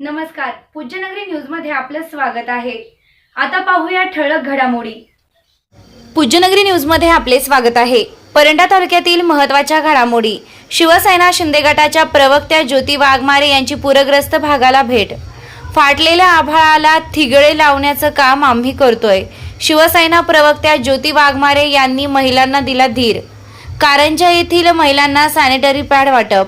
नमस्कार. पूज्यनगरी न्यूजमध्ये आपलं स्वागत आहे. आता पाहूया ठळक घडामोडी. पूज्यनगरी न्यूजमध्ये आपले स्वागत आहे. परंडा तालुक्यातील महत्त्वाच्या घडामोडी. शिवसेना शिंदे गटाच्या प्रवक्त्या ज्योती वाघमारे यांची पूरग्रस्त भागाला भेट. फाटलेल्या आभाळाला थिगळे लावण्याचं काम आम्ही करतोय. शिवसेना प्रवक्त्या ज्योती वाघमारे यांनी महिलांना दिला धीर. कारंजा येथील महिलांना सॅनिटरी पॅड वाटप.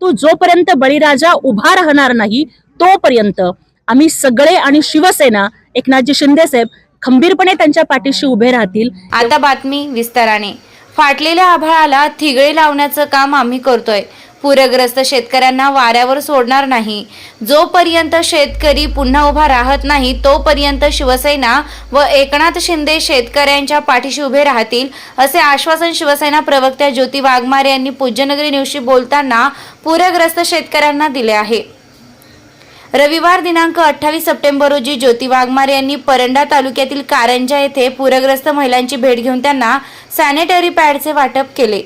तो जोपर्यंत बळीराजा उभा राहणार नाही तोपर्यंत आम्ही सगळे आणि शिवसेना एकनाथजी शिंदे साहेब खंबीरपणे त्यांच्या पाठीशी उभे राहतील. आता बातमी विस्ताराने. फाटलेल्या आभाळाला थिगळे लावण्याचं काम आम्ही करतोय. पूरग्रस्त शेतकऱ्यांना वाऱ्यावर सोडणार नाही. जोपर्यंत शेतकरी पुन्हा उभा राहत नाही तोपर्यंत शिवसेना व एकनाथ शिंदे शेतकऱ्यांच्या पाठीशी उभे राहतील असे आश्वासन शिवसेना प्रवक्त्या ज्योती वाघमारे यांनी पूज्यनगरी न्यूजशी बोलताना पूरग्रस्त शेतकऱ्यांना दिले आहे. रविवार दिनांक अठ्ठावीस सप्टेंबर रोजी ज्योती वाघमारे यांनी परंडा तालुक्यातील कारंजा येथे पूरग्रस्त महिलांची भेट घेऊन त्यांना सॅनिटरी पॅडचे वाटप केले.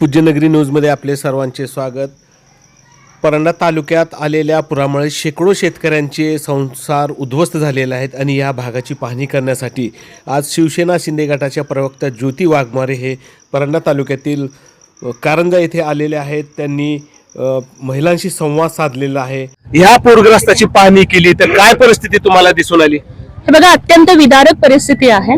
पूज्यनगरी न्यूजमध्ये आपले सर्वांचे स्वागत. परंडा तालुक्यात आलेल्या पुरामुळे शेकडो शेतकऱ्यांचे संसार उद्ध्वस्त झालेले आहेत आणि या भागाची पाहणी करण्यासाठी आज शिवसेना शिंदे गटाच्या प्रवक्ता ज्योती वाघमारे हे परंडा तालुक्यातील कारंजा येथे आलेले आहेत. त्यांनी महिलांशी संवाद साधलेला आहे. ह्या पूरग्रस्ताची पाहणी केली तर काय परिस्थिती तुम्हाला दिसून आली? हे बघा अत्यंत विदारक परिस्थिती आहे.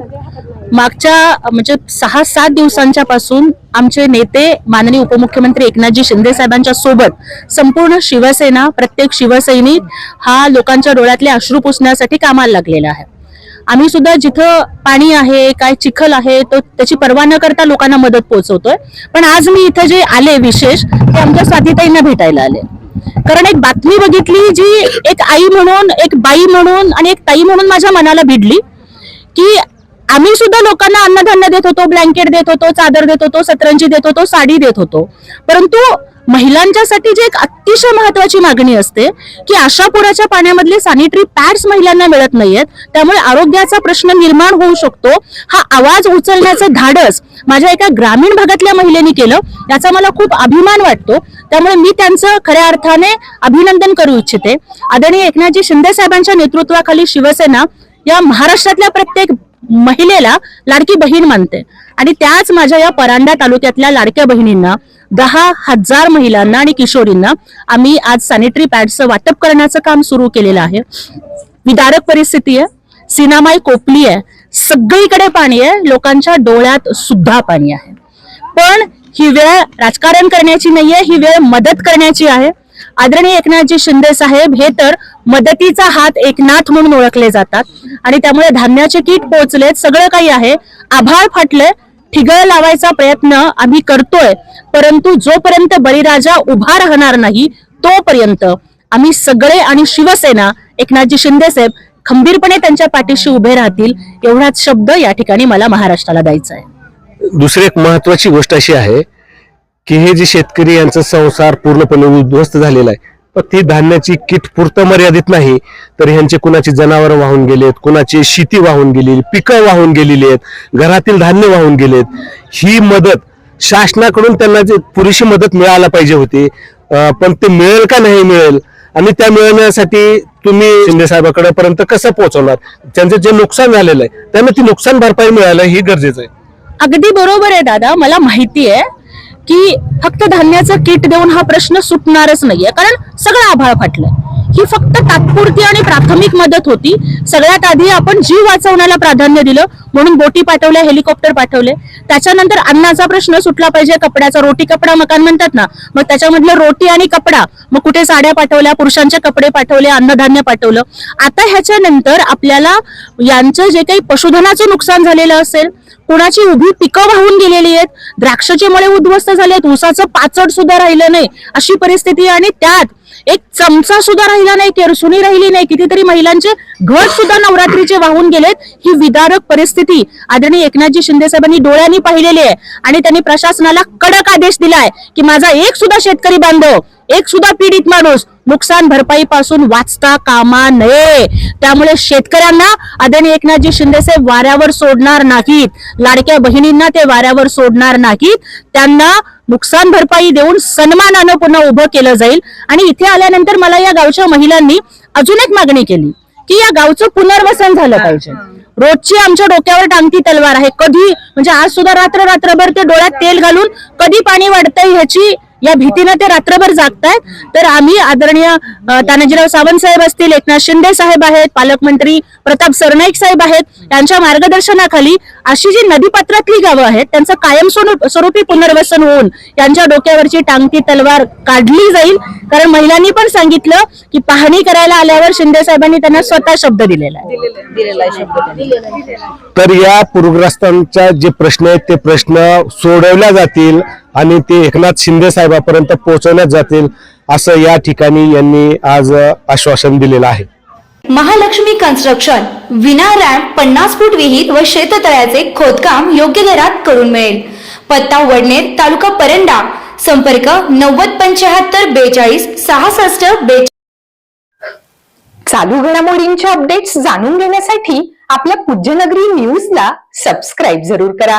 मागच्या म्हणजे सहा सात दिवसांच्या पासून आमचे नेते माननीय उपमुख्यमंत्री एकनाथजी शिंदे साहेबांच्या सोबत संपूर्ण शिवसेना प्रत्येक शिवसैनिक हा लोकांच्या डोळ्यातले अश्रू पुसण्यासाठी कामाला लागलेला आहे. आम्ही सुद्धा जिथं पाणी आहे काय चिखल आहे तो त्याची पर्वा न करता लोकांना मदत पोहोचवतोय. पण आज मी इथं जे आले विशेष ते आमच्या स्वातीताईंना भेटायला आले. कारण एक बातमी बघितली जी एक आई म्हणून एक बाई म्हणून आणि एक ताई म्हणून माझ्या मनाला भिडली की आम्ही सुद्धा लोकांना अन्नधान्य देत होतो ब्लँकेट देत होतो चादर देत होतो सतरंजी देत होतो साडी देत होतो. परंतु महिलांच्यासाठी जी एक अतिशय महत्वाची मागणी असते की अशा पुराच्या पाण्यामधले सॅनिटरी पॅड्स महिलांना मिळत नाहीयेत त्यामुळे आरोग्याचा प्रश्न निर्माण होऊ शकतो. हा आवाज उचलण्याचं धाडस माझ्या एका ग्रामीण भागातल्या महिलेने केलं याचा मला खूप अभिमान वाटतो. त्यामुळे मी त्यांचं खऱ्या अर्थाने अभिनंदन करू इच्छिते. आदरणीय एकनाथजी शिंदे साहेबांच्या नेतृत्वाखाली शिवसेना या महाराष्ट्रातल्या प्रत्येक महिलेला लाडकी बहीण मानते. आणि त्याच माझ्या या परांडा तालुक्यातल्या लाडक्या बहिणींना दहा हजार महिलांना आणि किशोरींना आम्ही आज सॅनिटरी पॅडचं वाटप करण्याचं काम सुरू केलेलं आहे. विदारक परिस्थिती आहे. सिनामाई कोपली आहे. सगळीकडे पाणी आहे. लोकांच्या डोळ्यात सुद्धा पाणी आहे. पण ही वेळ राजकारण करण्याची नाहीये. ही वेळ मदत करण्याची आहे. आदरणीय एकनाथजी शिंदे साहेब हे तर मदतीचा हात एकनाथ म्हणून ओळखले जातात. आणि त्यामुळे धान्याचे किट पोहोचलेत सगळं काही आहे. आभाळ फाटले ठिगळ लावायचा प्रयत्न आम्ही करतोय. परंतु जोपर्यंत बळीराजा उभा राहणार नाही तोपर्यंत आम्ही सगळे आणि शिवसेना एकनाथजी शिंदे साहेब खंबीरपणे त्यांच्या पाठीशी उभे राहतील एवढाच शब्द या ठिकाणी मला महाराष्ट्राला द्यायचा आहे. दुसरी एक महत्वाची गोष्ट अशी आहे की हे जे शेतकरी यांचा संसार पूर्णपणे उद्ध्वस्त झालेला आहे पण ती धान्याची किट पुरतं मर्यादित नाही तर ह्यांचे कुणाची जनावर वाहून गेलेत कुणाची शेती वाहून गेलेली पिकं वाहून गेलेली आहेत घरातील धान्य वाहून गेलेत ही मदत शासनाकडून त्यांना जे पुरेशी मदत मिळायला पाहिजे होती पण ते मिळेल का नाही मिळेल आणि त्या मिळवण्यासाठी तुम्ही शिंदे साहेबाकडे पर्यंत कसं पोहोचवणार? त्यांचं जे नुकसान झालेलं आहे त्यांना ती नुकसान भरपाई मिळायला ही गरजेचं आहे. अगदी बरोबर आहे दादा मला माहिती आहे. की फक्त धान्याचं किट देऊन हा प्रश्न सुटणारच नाहीये. कारण सगळं आभाळ फाटलंय. ही फक्त तात्पुरती आणि प्राथमिक मदत होती. सगळ्यात आधी आपण जीव वाचवण्याला प्राधान्य दिलं म्हणून बोटी पाठवल्या हेलिकॉप्टर पाठवले. त्याच्यानंतर अन्नाचा प्रश्न सुटला पाहिजे कपड्याचा. रोटी कपडा मकान म्हणतात ना मग त्याच्यामधलं रोटी आणि कपडा मग कुठे साड्या पाठवल्या पुरुषांचे कपडे पाठवले अन्नधान्य पाठवलं. आता ह्याच्यानंतर आपल्याला यांचं जे काही पशुधनाचं नुकसान झालेलं असेल कुणाची उभी पिकं वाहून गेलेली आहेत द्राक्षाचे मळे उद्ध्वस्त झाले आहेत ऊसाचं पाचड सुद्धा राहिलं नाही अशी परिस्थिती आणि त्यात एक चमचा सुद्धा राहिला नाही केरसुनी राहिली नाही. कितीतरी महिलांचे घट सुद्धा नवरात्रीचे वाहून गेलेत. ही विदारक परिस्थिती आदरणीय एकनाथजी शिंदे साहेबांनी डोळ्यांनी पाहिलेली आहे. आणि त्यांनी प्रशासनाला कडक आदेश दिलाय की माझा एक सुद्धा शेतकरी बांधव एक सुद्धा पीडित माणूस नुकसान भरपाई पासून वाचता कामा नये. त्यामुळे शेतकऱ्यांना आदरणीय एकनाथजी शिंदे साहेब वाऱ्यावर सोडणार नाहीत. लाडक्या बहिणींना ते वाऱ्यावर सोडणार नाहीत. त्यांना नुकसान भरपाई देऊन सन्मानानं पुन्हा उभं केलं जाईल. आणि इथे आल्यानंतर मला या गावच्या महिलांनी अजून एक मागणी केली की या गावचं पुनर्वसन झालं पाहिजे. रोजची आमच्या डोक्यावर टांगती तलवार आहे. कधी म्हणजे आज सुद्धा रात्र रात्रभर ते डोळ्यात तेल घालून कधी पाणी वाढतंय ह्याची या भीतीनं ते रात्रभर जागतायत. तर आम्ही आदरणीय तानाजीराव सावंत साहेब असतील एकनाथ शिंदे साहेब आहेत पालकमंत्री प्रताप सरनाईक साहेब आहेत यांच्या मार्गदर्शनाखाली अशी जी नदीपात्रातली गावं आहेत त्यांचं कायम स्वरूप- स्वरूपी पुनर्वसन होऊन यांच्या डोक्यावरची टांगती तलवार काढली जाईल. कारण महिलांनी पण सांगितलं की पाहणी करायला आल्यावर शिंदे साहेबांनी त्यांना स्वतः शब्द दिलेला आहे. तर या पूरग्रस्तांच्या जे प्रश्न आहेत ते प्रश्न सोडवल्या जातील. आणि ते एकनाथ शिंदे साहेबापर्यंत पोहोचवण्यात जातील असं या ठिकाणी यांनी आज आश्वासन दिलेलं आहे. महालक्ष्मी कन्स्ट्रक्शन विना रॅम्प पन्नास फूट विहीर व शेततळ्याचे खोदकाम योग्य दरात करून मिळेल. पत्ता वडनेर तालुका परंडा. संपर्क नव्वद पंच्याहत्तर बेचाळीस सहासष्ट बेचाळीस. चालू घडामोडींचे अपडेट्स जाणून घेण्यासाठी आपल्या पूज्यनगरी न्यूजला सबस्क्राईब जरूर करा.